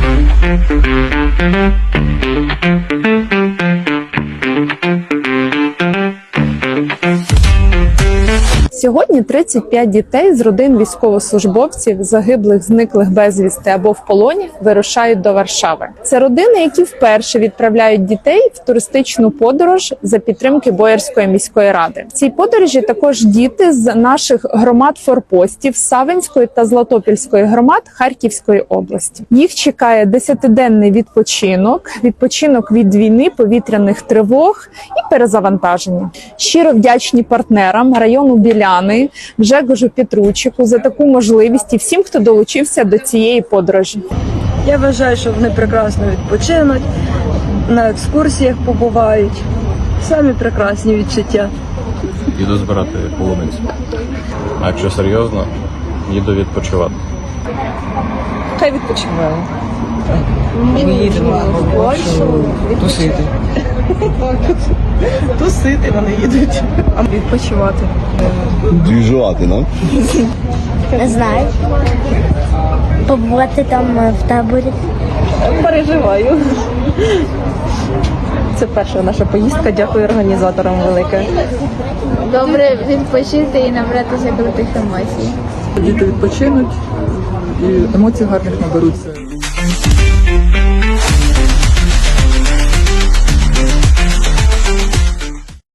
Thank you. Сьогодні 35 дітей з родин військовослужбовців, загиблих, зниклих безвісти або в полоні, вирушають до Варшави. Це родини, які вперше відправляють дітей в туристичну подорож за підтримки Боярської міської ради. В цій подорожі також діти з наших громад форпостів Савинської та Златопільської громад Харківської області. Їх чекає десятиденний відпочинок, відпочинок від війни, повітряних тривог і перезавантаження. Щиро вдячні партнерам району Біляни, Жегожу Петручику за таку можливість і всім, хто долучився до цієї подорожі. Я вважаю, що вони прекрасно відпочинуть, на екскурсіях побувають. Самі прекрасні відчуття. Їду збирати полуницю. А якщо серйозно, їду відпочивати. Хай відпочиває. Ми їдемо в Польщу тусити. Тусити вони їдуть. А відпочивати. Двіжувати, ну? Не знаю. Побувати там е, в таборі. Переживаю. Це перша наша поїздка. Дякую організаторам велике. добре відпочити і набратися крутих емоцій. Діти відпочинуть і емоцій гарних наберуться.